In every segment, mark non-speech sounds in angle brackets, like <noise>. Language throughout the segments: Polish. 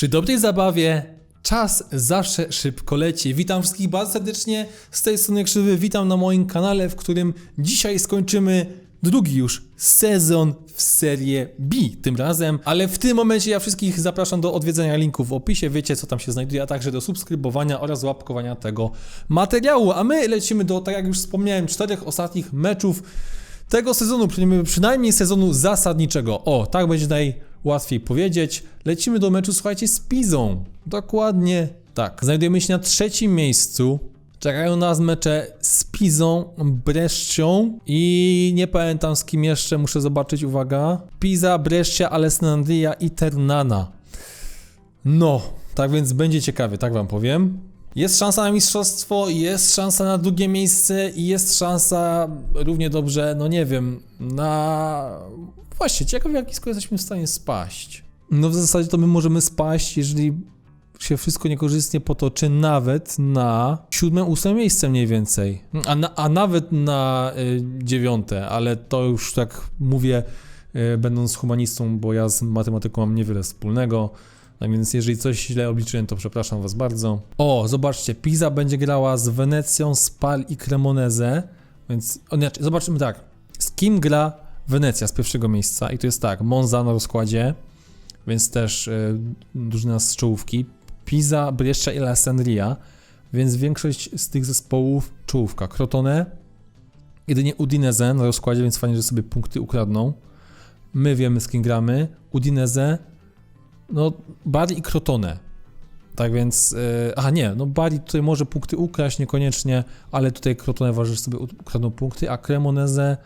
Przy dobrej zabawie czas zawsze szybko leci. Witam wszystkich bardzo serdecznie, z tej strony Krzywy, witam na moim kanale, w którym dzisiaj skończymy drugi już sezon w serię B tym razem, ale w tym momencie ja wszystkich zapraszam do odwiedzenia linków w opisie, wiecie co tam się znajduje, a także do subskrybowania oraz łapkowania tego materiału, a my lecimy do, tak jak już wspomniałem, czterech ostatnich meczów tego sezonu, przynajmniej sezonu zasadniczego. O, tak będzie najłatwiej powiedzieć. Lecimy do meczu, słuchajcie, z Pizą. Dokładnie tak. Znajdujemy się na trzecim miejscu. Czekają nas mecze z Pizą, Breszcią i nie pamiętam z kim jeszcze, muszę zobaczyć, uwaga. Piza, Brescia, Alessandria i Ternana. No, tak więc będzie ciekawie, tak wam powiem. Jest szansa na mistrzostwo, jest szansa na drugie miejsce i jest szansa równie dobrze, no nie wiem, na... Właśnie, ciekawe jak nisko jesteśmy w stanie spaść. No w zasadzie to my możemy spaść, jeżeli się wszystko niekorzystnie potoczy, nawet na siódme, ósme miejsce mniej więcej. A, na, a nawet na y, dziewiąte, ale to już tak mówię, y, będąc humanistą, bo ja z matematyką mam niewiele wspólnego. Tak więc jeżeli coś źle obliczyłem, to przepraszam was bardzo. O, zobaczcie, Pisa będzie grała z Wenecją, Spal i Cremoneze, więc nie, zobaczymy tak, z kim gra Wenecja z pierwszego miejsca i to jest tak, Monza na rozkładzie, więc też y, drużyna z czołówki, Pisa, Brescia i Alessandria, więc większość z tych zespołów czołówka. Crotone, jedynie Udinese na rozkładzie, więc fajnie, że sobie punkty ukradną. My wiemy z kim gramy. Udinese, no Bari i Crotone. Tak więc, yy, nie, no Bari tutaj może punkty ukraść, niekoniecznie, ale tutaj Crotone waży, że sobie ukradną punkty, a Cremoneze,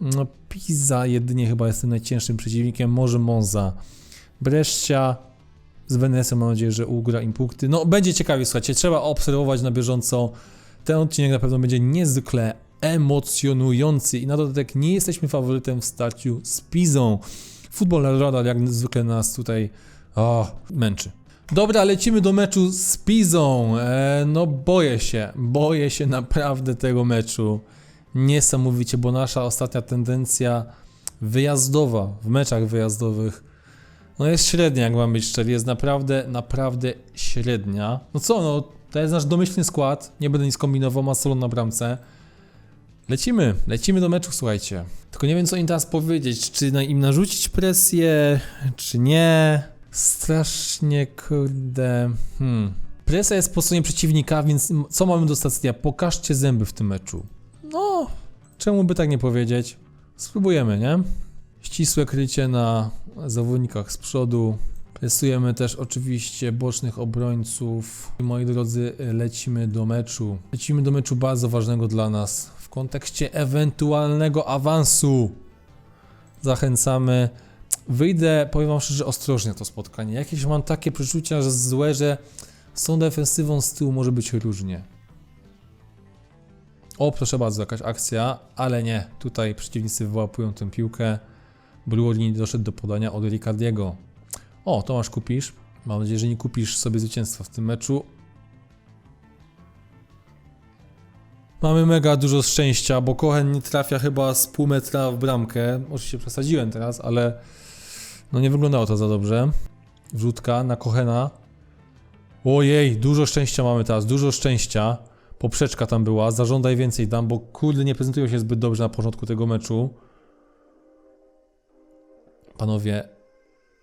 no Pisa jedynie chyba jest tym najcięższym przeciwnikiem, może Monza. Brescia, z Venecją mam nadzieję, że ugra im punkty. No będzie ciekawie, słuchajcie, trzeba obserwować na bieżąco. Ten odcinek na pewno będzie niezwykle emocjonujący i na dodatek nie jesteśmy faworytem w starciu z Pizą. Futbol Radar jak zwykle nas tutaj o, męczy. Dobra, lecimy do meczu z Pizą. E, no boję się, boję się naprawdę tego meczu. Niesamowicie, bo nasza ostatnia tendencja wyjazdowa, w meczach wyjazdowych no jest średnia, jak mam być szczery, jest naprawdę, naprawdę średnia. No co, no, to jest nasz domyślny skład, nie będę nic kombinował, ma solo na bramce. Lecimy, lecimy do meczu, słuchajcie. Tylko nie wiem, co im teraz powiedzieć, czy na im narzucić presję, czy nie. Strasznie, kurde, hmm. Presja jest po stronie przeciwnika, więc co mamy do stacji? Pokażcie zęby w tym meczu. Czemu by tak nie powiedzieć? Spróbujemy, nie? Ścisłe krycie na zawodnikach z przodu. Presujemy też oczywiście bocznych obrońców. Moi drodzy, lecimy do meczu. Lecimy do meczu bardzo ważnego dla nas w kontekście ewentualnego awansu. Zachęcamy. Wyjdę, powiem wam szczerze, ostrożnie to spotkanie. Jakieś mam takie przeczucia, że złe, że z tą defensywą z tyłu może być różnie. O, proszę bardzo, jakaś akcja, ale nie. Tutaj przeciwnicy wyłapują tę piłkę. Bruni doszedł do podania od Ricardiego. O, Tomasz kupisz. Mam nadzieję, że nie kupisz sobie zwycięstwa w tym meczu. Mamy mega dużo szczęścia, bo Kochen nie trafia chyba z pół metra w bramkę. Oczywiście przesadziłem teraz, ale no nie wyglądało to za dobrze. Wrzutka na Kochena. Ojej, dużo szczęścia mamy teraz, dużo szczęścia. Poprzeczka tam była, zażądaj więcej dam, bo kurde nie prezentują się zbyt dobrze na początku tego meczu. Panowie,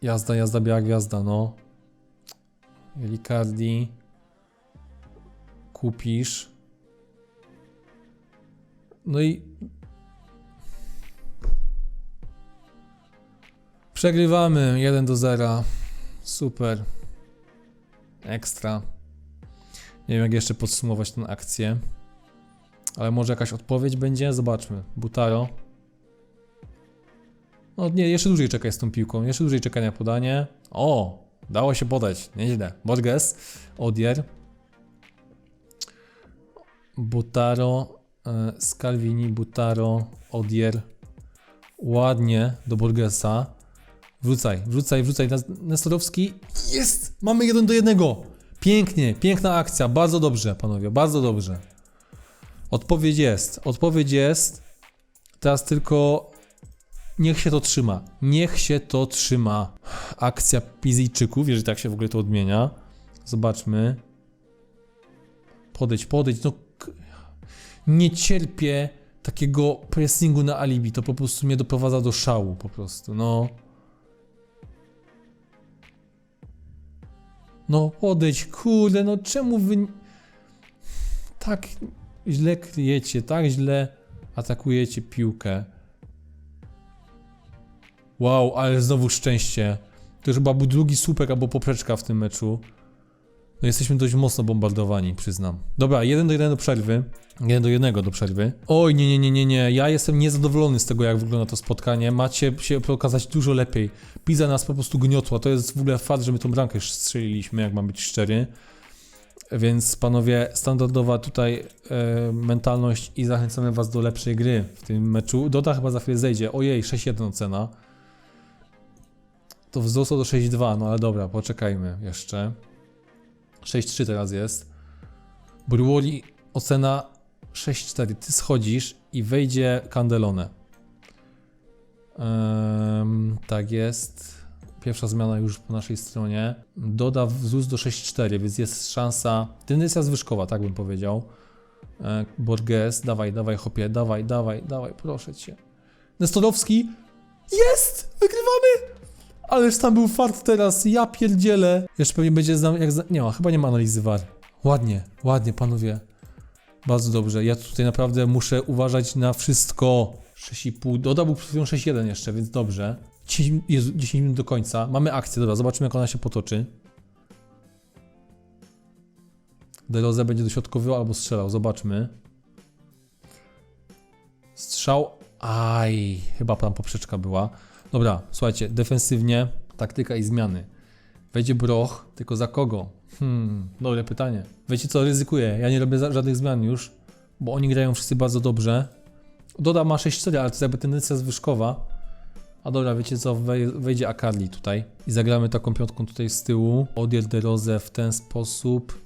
jazda, jazda, biała gwiazda, no. Ricardi. Kupisz. No i... Przegrywamy 1 do 0. Super. Ekstra. Nie wiem jak jeszcze podsumować tę akcję. Ale może jakaś odpowiedź będzie? Zobaczmy. Butaro. No nie, jeszcze dłużej czekaj z tą piłką, jeszcze dłużej czekaj na podanie. O, dało się podać, nieźle. Borges, Odier. Butaro, e, Scalvini, Butaro, Odier. Ładnie do Borgesa. Wrzucaj, wrzucaj, wrzucaj. Nestorowski. Jest! Mamy jeden do jednego. Pięknie, piękna akcja. Bardzo dobrze, panowie, bardzo dobrze. Odpowiedź jest. Odpowiedź jest. Teraz tylko Niech się to trzyma. Niech się to trzyma. Akcja Pizijczyków, jeżeli tak się w ogóle to odmienia. Zobaczmy. Podejdź, podejdź. No, nie cierpię takiego pressingu na alibi. To po prostu mnie doprowadza do szału, po prostu. No. No, podejdź, kurde, no czemu wy tak źle kryjecie, tak źle atakujecie piłkę? Wow, ale znowu szczęście. To już chyba był drugi słupek albo poprzeczka w tym meczu. No jesteśmy dość mocno bombardowani, przyznam. Dobra, 1 do 1 do przerwy. 1 do 1 do przerwy. Oj, nie, nie, nie, nie, nie. Ja jestem niezadowolony z tego, jak wygląda to spotkanie. Macie się pokazać dużo lepiej. Pizza nas po prostu gniotła. To jest w ogóle fakt, że my tą bramkę strzeliliśmy, jak mam być szczery. Więc panowie, standardowa tutaj e, mentalność i zachęcamy was do lepszej gry w tym meczu. Doda chyba za chwilę zejdzie. Ojej, 6-1 ocena. To wzrosło do 6-2, no ale dobra, poczekajmy jeszcze. 6-3 teraz jest. Bruoli ocena 6-4. Ty schodzisz i wejdzie Candelone. Ehm, tak jest. Pierwsza zmiana już po naszej stronie. Doda wzrósł do 6-4, więc jest szansa. Tendencja zwyżkowa, tak bym powiedział. E, Borges, dawaj, dawaj, hopie, dawaj, dawaj, dawaj, proszę cię. Nestorowski. Jest! Wygrywamy! Ależ tam był fart teraz, ja pierdzielę. Jeszcze pewnie będzie znam, jak za... Nie ma, chyba nie ma analizy VAR. Ładnie, ładnie panowie. Bardzo dobrze. Ja tutaj naprawdę muszę uważać na wszystko. 6,5. Doda był przed chwilą 6,1 jeszcze, więc dobrze. 10, Jezu, 10 minut do końca. Mamy akcję, dobra, zobaczymy jak ona się potoczy. Deroze będzie dośrodkowywał albo strzelał, zobaczmy. Strzał. Aj, chyba tam poprzeczka była. Dobra, słuchajcie, defensywnie, taktyka i zmiany. Wejdzie Broch, tylko za kogo? Hmm, dobre pytanie. Wiecie co, ryzykuję. Ja nie robię żadnych zmian już, bo oni grają wszyscy bardzo dobrze. Doda ma 6-4, ale to jakby tendencja zwyżkowa. A dobra, wiecie co, wej- wejdzie Akarli tutaj i zagramy taką piątką tutaj z tyłu. Odiel de Rose w ten sposób.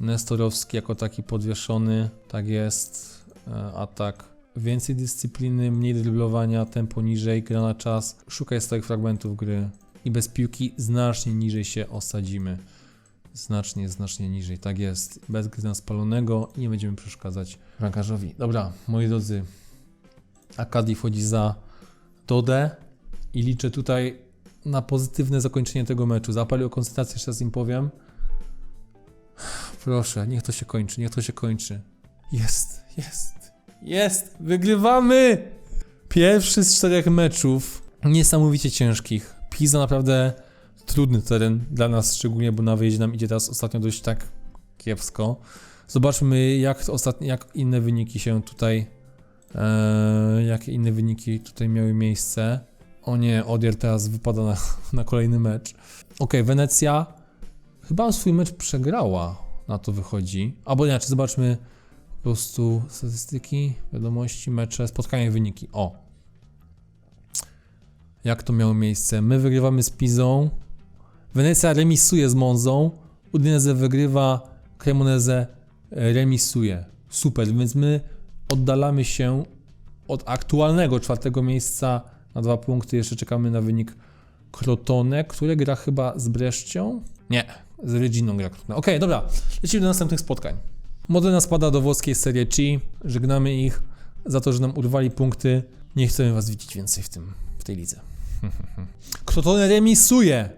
Nestorowski jako taki podwieszony, tak jest. E, Atak. Więcej dyscypliny, mniej dryblowania, tempo niżej, gra na czas. Szukaj stałych fragmentów gry. I bez piłki znacznie niżej się osadzimy. Znacznie, znacznie niżej, tak jest. Bez gry na spalonego i nie będziemy przeszkadzać bramkarzowi. Dobra, moi drodzy. Akadi wchodzi za Dodę i liczę tutaj na pozytywne zakończenie tego meczu. Zapalił koncentrację, jeszcze raz im powiem. Proszę, niech to się kończy, niech to się kończy. Jest, jest, jest! Wygrywamy! Pierwszy z czterech meczów, niesamowicie ciężkich. Pisa naprawdę trudny teren dla nas, szczególnie, bo na wyjeździe nam idzie teraz ostatnio dość tak kiepsko. Zobaczmy, jak, ostatnie, jak inne wyniki się tutaj, e, jakie inne wyniki tutaj miały miejsce. O nie, Odier teraz wypada na, <laughs> na kolejny mecz. Okej, Wenecja chyba swój mecz przegrała, na to wychodzi. Albo inaczej, zobaczmy prostu statystyki, wiadomości, mecze, spotkania, wyniki. O! Jak to miało miejsce? My wygrywamy z Pizą, Wenecja remisuje z Monzą, Udinese wygrywa, Cremonese remisuje. Super, więc my oddalamy się od aktualnego czwartego miejsca na dwa punkty. Jeszcze czekamy na wynik Crotone, które gra chyba z Breszcią? Nie, z Reginą gra Crotone. Okej, dobra, lecimy do następnych spotkań. Modena spada do włoskiej Serie C. Żegnamy ich za to, że nam urwali punkty. Nie chcemy was widzieć więcej w tym, w tej lidze. <laughs> Crotone remisuje.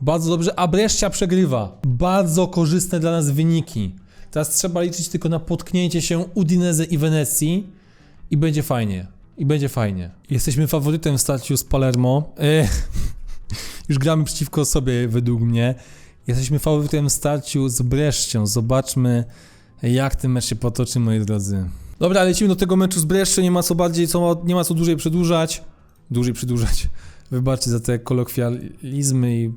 Bardzo dobrze, a Brescia przegrywa. Bardzo korzystne dla nas wyniki. Teraz trzeba liczyć tylko na potknięcie się Udinese i Wenecji i będzie fajnie. I będzie fajnie. Jesteśmy faworytem w starciu z Palermo. E, <laughs> już gramy przeciwko sobie według mnie. Jesteśmy faworytem w starciu z Brescią. Zobaczmy jak ten mecz się potoczy, moi drodzy. Dobra, lecimy do tego meczu z Brescią. Nie ma co bardziej, co, nie ma co dłużej przedłużać. Dłużej przedłużać. <laughs> Wybaczcie za te kolokwializmy i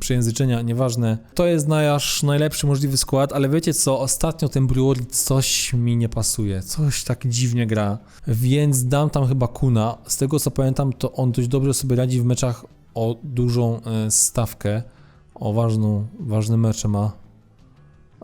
przejęzyczenia, nieważne. To jest nasz najlepszy możliwy skład, ale wiecie co, ostatnio ten Brewery coś mi nie pasuje, coś tak dziwnie gra, więc dam tam chyba Kuna. Z tego co pamiętam, to on dość dobrze sobie radzi w meczach o dużą e, stawkę, o ważną, ważne mecze ma.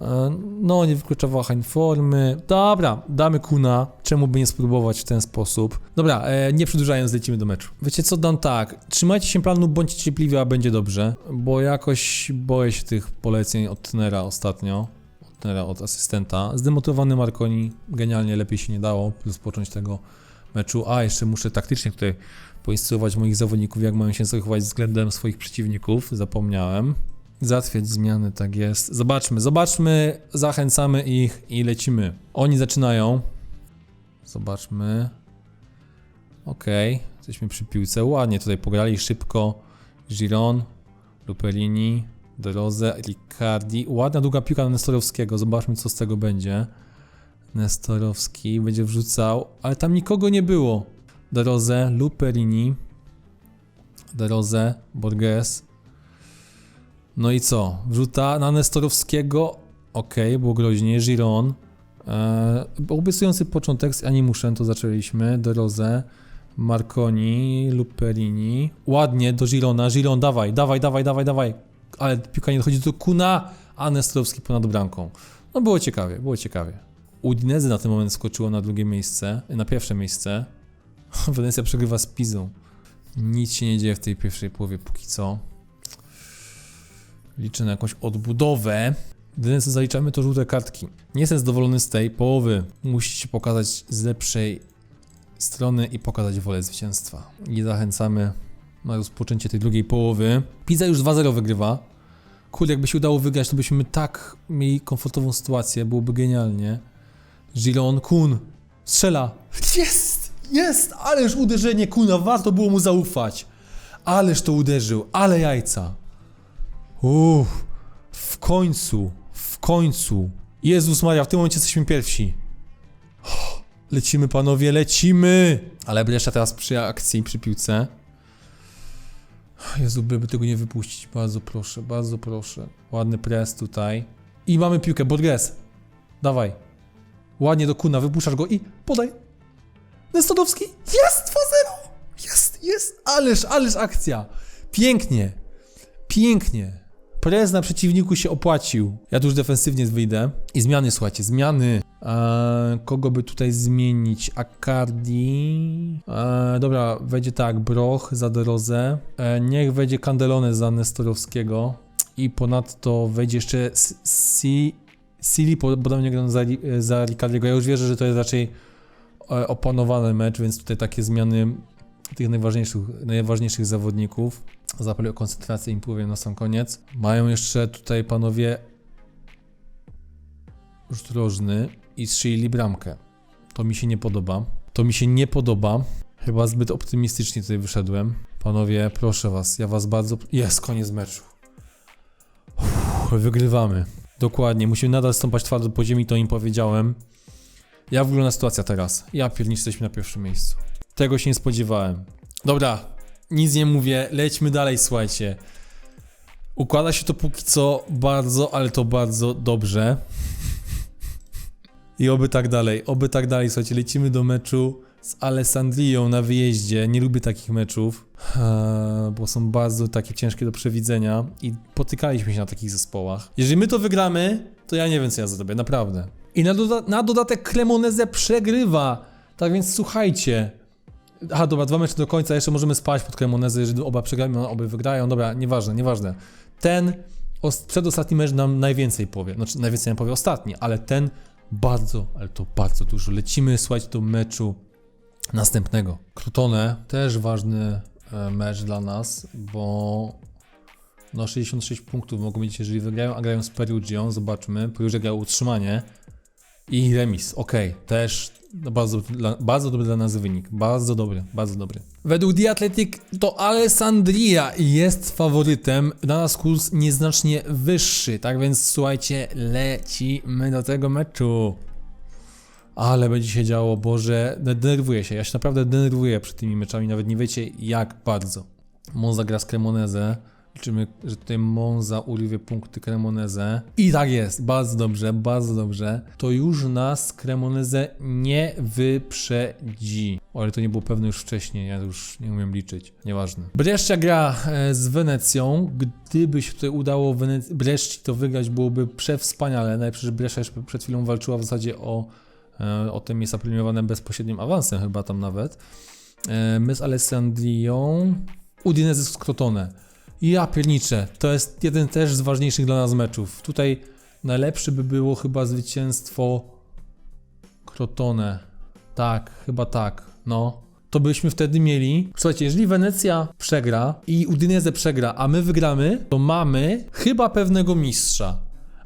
E, No, nie wyklucza wahań formy. Dobra, damy kuna. Czemu by nie spróbować w ten sposób? Dobra, e, nie przedłużając, lecimy do meczu. Wiecie co, dam tak. Trzymajcie się planu, bądźcie cierpliwi, a będzie dobrze. Bo jakoś boję się tych poleceń od trenera ostatnio. Od trenera, od asystenta. Zdemotywowany Marconi. Genialnie, lepiej się nie dało. Plus począć tego meczu. A, jeszcze muszę taktycznie tutaj poinstruować moich zawodników, jak mają się zachować względem swoich przeciwników. Zapomniałem. Zatwierdź zmiany, tak jest. Zobaczmy, zobaczmy, zachęcamy ich i lecimy. Oni zaczynają. Zobaczmy. Okej, jesteśmy przy piłce. Ładnie tutaj pograli szybko. Giron, Luperini, De Rose, Riccardi. Ładna długa piłka Nestorowskiego. Zobaczmy, co z tego będzie. Nestorowski będzie wrzucał, ale tam nikogo nie było. De Luperini, De Borges. No i co? Wrzuta na Nestorowskiego. Okej, było groźnie. Giron. Eee, obiecujący początek z Animuszem to zaczęliśmy. De Rose, Marconi, Luperini. Ładnie do Girona. Giron, dawaj, dawaj, dawaj, dawaj, dawaj. Ale piłka nie dochodzi do Kuna, a Nestorowski ponad bramką. No było ciekawie, było ciekawie. Udinese na ten moment skoczyło na drugie miejsce, na pierwsze miejsce. <laughs> Wenecja przegrywa z Pizą. Nic się nie dzieje w tej pierwszej połowie póki co. Liczę na jakąś odbudowę. Jedyne co zaliczamy to żółte kartki. Nie jestem zadowolony z tej połowy. Musicie pokazać z lepszej strony i pokazać wolę zwycięstwa. I zachęcamy na rozpoczęcie tej drugiej połowy. Pizza już 2-0 wygrywa. Kurde, jakby się udało wygrać, to byśmy tak mieli komfortową sytuację, byłoby genialnie. Giron, Kun, strzela. Jest, jest, ależ uderzenie Kuna, warto było mu zaufać. Ależ to uderzył, ale jajca. Uff, w końcu, w końcu. Jezus Maria, w tym momencie jesteśmy pierwsi. <gasps> Lecimy panowie, lecimy! Ale Brescia teraz przy akcji, przy piłce. Jezu, by tego nie wypuścić, bardzo proszę, bardzo proszę. Ładny pres tutaj. I mamy piłkę, Borges. Dawaj. Ładnie do Kuna, wypuszczasz go i podaj. Nestodowski, jest 2-0! Jest, jest, ależ, ależ akcja. Pięknie, pięknie. Prez na przeciwniku się opłacił. Ja tu już defensywnie wyjdę. I zmiany, słuchajcie, zmiany. Eee, kogo by tutaj zmienić? Acardi. Eee, dobra, wejdzie tak, Broch za Derozę. Eee, niech wejdzie Candelone za Nestorowskiego. I ponadto wejdzie jeszcze Si... Sili, podobnie grał za, za Ricardiego. Ja już wierzę, że to jest raczej opanowany mecz, więc tutaj takie zmiany tych najważniejszych, najważniejszych zawodników. Zapalę o koncentrację im powiem na sam koniec. Mają jeszcze tutaj panowie rzut rożny i strzelili bramkę. To mi się nie podoba. To mi się nie podoba. Chyba zbyt optymistycznie tutaj wyszedłem. Panowie, proszę was, ja was bardzo... Jest, koniec meczu. Uff, wygrywamy. Dokładnie, musimy nadal stąpać twardo po ziemi, to im powiedziałem. Jak wygląda sytuacja teraz? Ja pierniczę, jesteśmy na pierwszym miejscu. Tego się nie spodziewałem. Dobra, nic nie mówię, lećmy dalej, słuchajcie. Układa się to póki co bardzo, ale to bardzo dobrze. I oby tak dalej, oby tak dalej, słuchajcie, lecimy do meczu z Alessandrią na wyjeździe. Nie lubię takich meczów, bo są bardzo takie ciężkie do przewidzenia i potykaliśmy się na takich zespołach. Jeżeli my to wygramy, to ja nie wiem, co ja zrobię, naprawdę. I na, doda na dodatek Cremoneze przegrywa. Tak więc słuchajcie, Aha, dobra, dwa mecze do końca, jeszcze możemy spać pod Cremonezę, jeżeli oba przegrają, oba wygrają. Dobra, nieważne, nieważne. Ten os- przedostatni mecz nam najwięcej powie. Znaczy, najwięcej nam powie ostatni, ale ten bardzo, ale to bardzo dużo. Lecimy, słuchajcie, do meczu następnego. Crotone, też ważny e, mecz dla nas, bo no 66 punktów mogą mieć, jeżeli wygrają, a grają z Perugią, zobaczmy. Perugia gra o utrzymanie. I remis, okej, też no bardzo, bardzo dobry dla nas wynik. Bardzo dobry, bardzo dobry. Według The Athletic to Alessandria jest faworytem. Dla nas kurs nieznacznie wyższy, tak więc słuchajcie, lecimy do tego meczu. Ale będzie się działo, Boże, denerwuję się, ja się naprawdę denerwuję przed tymi meczami, nawet nie wiecie jak bardzo. Monza gra z Cremoneze, Liczymy, że tutaj Monza urwie punkty Cremoneze. I tak jest, bardzo dobrze, bardzo dobrze. To już nas Cremoneze nie wyprzedzi. O, ale to nie było pewne już wcześniej, ja już nie umiem liczyć. Nieważne. Brescia gra e, z Wenecją. Gdyby się tutaj udało Wene- Bresci to wygrać, byłoby przewspaniale. Najpierw Brescia jeszcze przed chwilą walczyła w zasadzie o, e, o te miejsca premiowane bezpośrednim awansem chyba tam nawet. E, My z Alessandrią. Udinese z Crotone. Ja pierniczę, to jest jeden też z ważniejszych dla nas meczów. Tutaj najlepsze by było chyba zwycięstwo Crotone. Tak, chyba tak, no. To byśmy wtedy mieli. Słuchajcie, jeżeli Wenecja przegra i Udinese przegra, a my wygramy, to mamy chyba pewnego mistrza.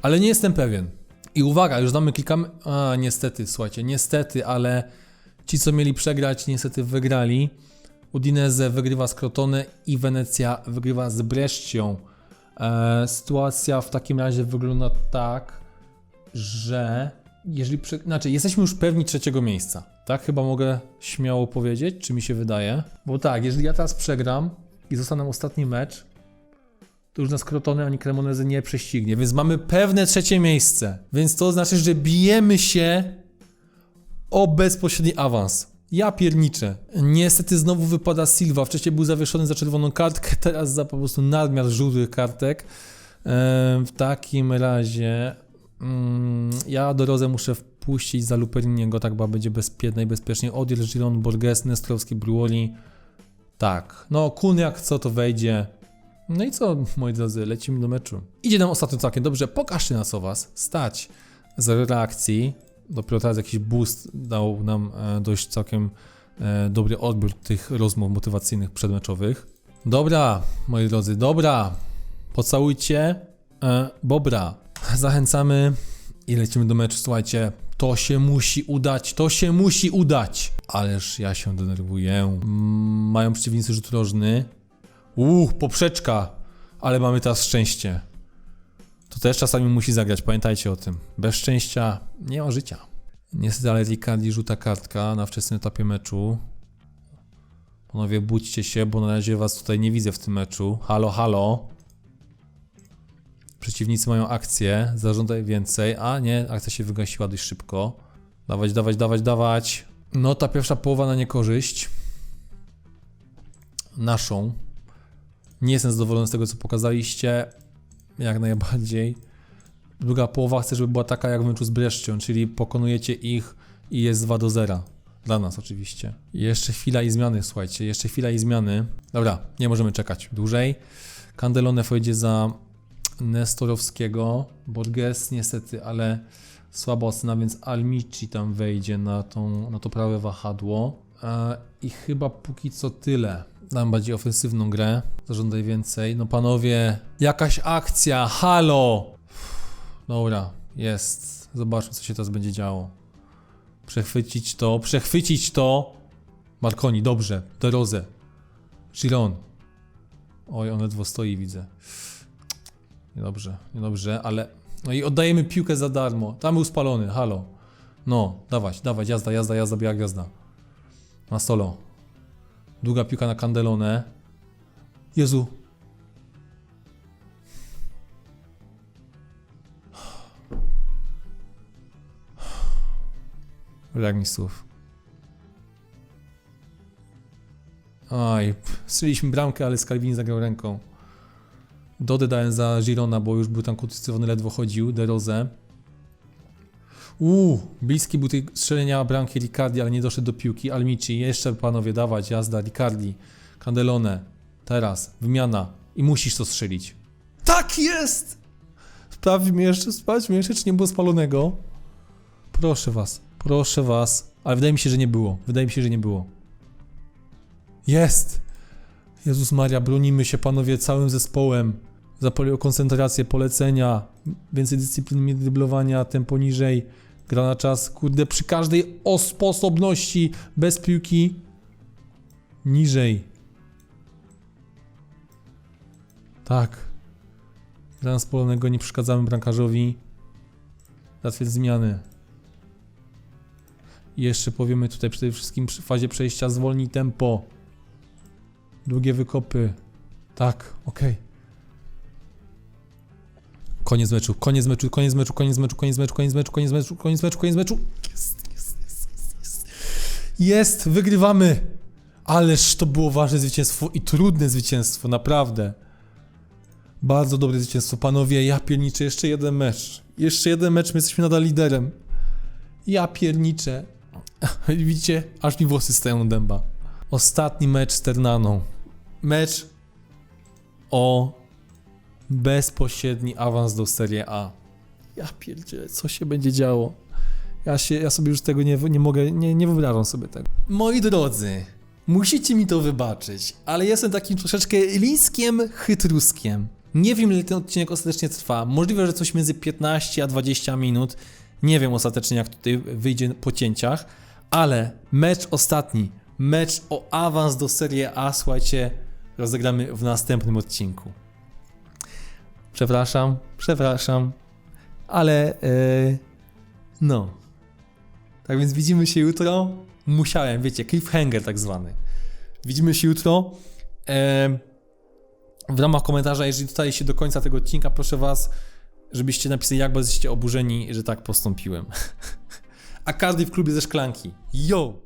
Ale nie jestem pewien. I uwaga, już znamy klikamy. A, niestety, słuchajcie, niestety, ale ci, co mieli przegrać, niestety wygrali. Udinese wygrywa z Crotone i Wenecja wygrywa z Brescią. E, sytuacja w takim razie wygląda tak, że jeżeli znaczy jesteśmy już pewni trzeciego miejsca. Tak chyba mogę śmiało powiedzieć, czy mi się wydaje. Bo tak, jeżeli ja teraz przegram i zostanę ostatni mecz, to już nas Crotone ani Cremoneze nie prześcignie, więc mamy pewne trzecie miejsce. Więc to znaczy, że bijemy się o bezpośredni awans. Ja pierniczę. Niestety znowu wypada Silva. Wcześniej był zawieszony za czerwoną kartkę, <laughs> teraz za po prostu nadmiar żółtych kartek. W takim razie mm, ja do Rozę muszę wpuścić za Luperiniego, tak chyba będzie bezpie, najbezpieczniej. Odiel, Giron, Borges, Nestrowski, Bruoli. Tak. No, Kun jak co to wejdzie. No i co, moi drodzy, lecimy do meczu. Idzie nam ostatnio całkiem dobrze. Pokażcie nas o was. Stać z reakcji. Dopiero teraz jakiś boost dał nam e, dość całkiem e, dobry odbiór tych rozmów motywacyjnych przedmeczowych. Dobra, moi drodzy, dobra. Pocałujcie e, Bobra. Zachęcamy i lecimy do meczu. Słuchajcie, to się musi udać, to się musi udać. Ależ ja się denerwuję. Mm, Mają przeciwnicy rzut rożny. Uuu, poprzeczka. Ale mamy teraz szczęście. To też czasami musi zagrać, pamiętajcie o tym. Bez szczęścia nie ma życia. Niestety, ale Ricardi rzuta kartka na wczesnym etapie meczu. Panowie, budźcie się, bo na razie was tutaj nie widzę w tym meczu. Halo, halo. Przeciwnicy mają akcję, zażądaj więcej. A nie, akcja się wygasiła dość szybko. Dawać, dawać, dawać, dawać. No, ta pierwsza połowa na niekorzyść. Naszą. Nie jestem zadowolony z tego, co pokazaliście. Jak najbardziej. Druga połowa chcę, żeby była taka jak w meczu z Breszcią, czyli pokonujecie ich i jest 2 do 0. Dla nas oczywiście. Jeszcze chwila i zmiany, słuchajcie, jeszcze chwila i zmiany. Dobra, nie możemy czekać dłużej. Candelone wejdzie za Nestorowskiego. Borges niestety, ale słaba ocena, więc Almici tam wejdzie na, tą, na to prawe wahadło. E, I chyba póki co tyle. Dam bardziej ofensywną grę. Zażądaj więcej. No panowie, jakaś akcja, halo! Dobra, jest. Zobaczmy, co się teraz będzie działo. Przechwycić to, przechwycić to. Marconi, dobrze. De Rose. Giron. Oj, on ledwo stoi, widzę. Niedobrze, niedobrze, ale... No i oddajemy piłkę za darmo. Tam był spalony, halo. No, dawać, dawać, jazda, jazda, jazda, biała gwiazda. Na solo. Długa piłka na Candelone. Jezu. Brak mi słów. Oj, strzeliśmy bramkę, ale Scalvini zagrał ręką. Dodę dałem za Girona, bo już był tam kontuzjowany, ledwo chodził. De Rose. Uuu, bliski był tej strzelenia bramki Ricardi, ale nie doszedł do piłki. Almici, jeszcze panowie dawać, jazda, Ricardi, Candelone. Teraz, wymiana. I musisz to strzelić. Tak jest! Sprawdź mnie jeszcze, sprawdź mnie jeszcze, czy nie było spalonego. Proszę was, proszę was. Ale wydaje mi się, że nie było. Wydaje mi się, że nie było. Jest! Jezus Maria, bronimy się panowie całym zespołem. Zapali o koncentrację, polecenia, więcej dyscypliny, dryblowania, tempo niżej, gra na czas, kurde, przy każdej osposobności, bez piłki, niżej. Tak. Gra z polonego, nie przeszkadzamy bramkarzowi. Zatwierdź zmiany. I jeszcze powiemy tutaj przede wszystkim przy fazie przejścia zwolnij tempo. Długie wykopy. Tak, okej. Koniec meczu, koniec meczu, koniec meczu, koniec meczu, koniec meczu, koniec meczu, koniec meczu, koniec meczu, koniec meczu. Jest, jest, jest, jest, wygrywamy. Ależ to było ważne zwycięstwo i trudne zwycięstwo, naprawdę. Bardzo dobre zwycięstwo, panowie. Ja pierniczę, jeszcze jeden mecz. Jeszcze jeden mecz, my jesteśmy nadal liderem. Ja pierniczę. <laughs> Widzicie, aż mi włosy stają dęba. Ostatni mecz z Ternaną. Mecz o bezpośredni awans do Serie A. Ja pierdzielę, co się będzie działo? Ja, się, ja sobie już tego nie, nie mogę, nie, nie wyobrażam sobie tego. Moi drodzy, musicie mi to wybaczyć, ale jestem takim troszeczkę liskiem chytruskiem. Nie wiem, ile ten odcinek ostatecznie trwa. Możliwe, że coś między 15 a 20 minut. Nie wiem ostatecznie, jak tutaj wyjdzie po cięciach, ale mecz ostatni, mecz o awans do Serie A, słuchajcie, rozegramy w następnym odcinku. Przepraszam, przepraszam, ale e, no. Tak więc widzimy się jutro. Musiałem, wiecie, cliffhanger tak zwany. Widzimy się jutro. E, w ramach komentarza, jeżeli dotajecie do końca tego odcinka, proszę was, żebyście napisali, jak jesteście oburzeni, że tak postąpiłem. <laughs> A każdy w klubie ze szklanki. Yo!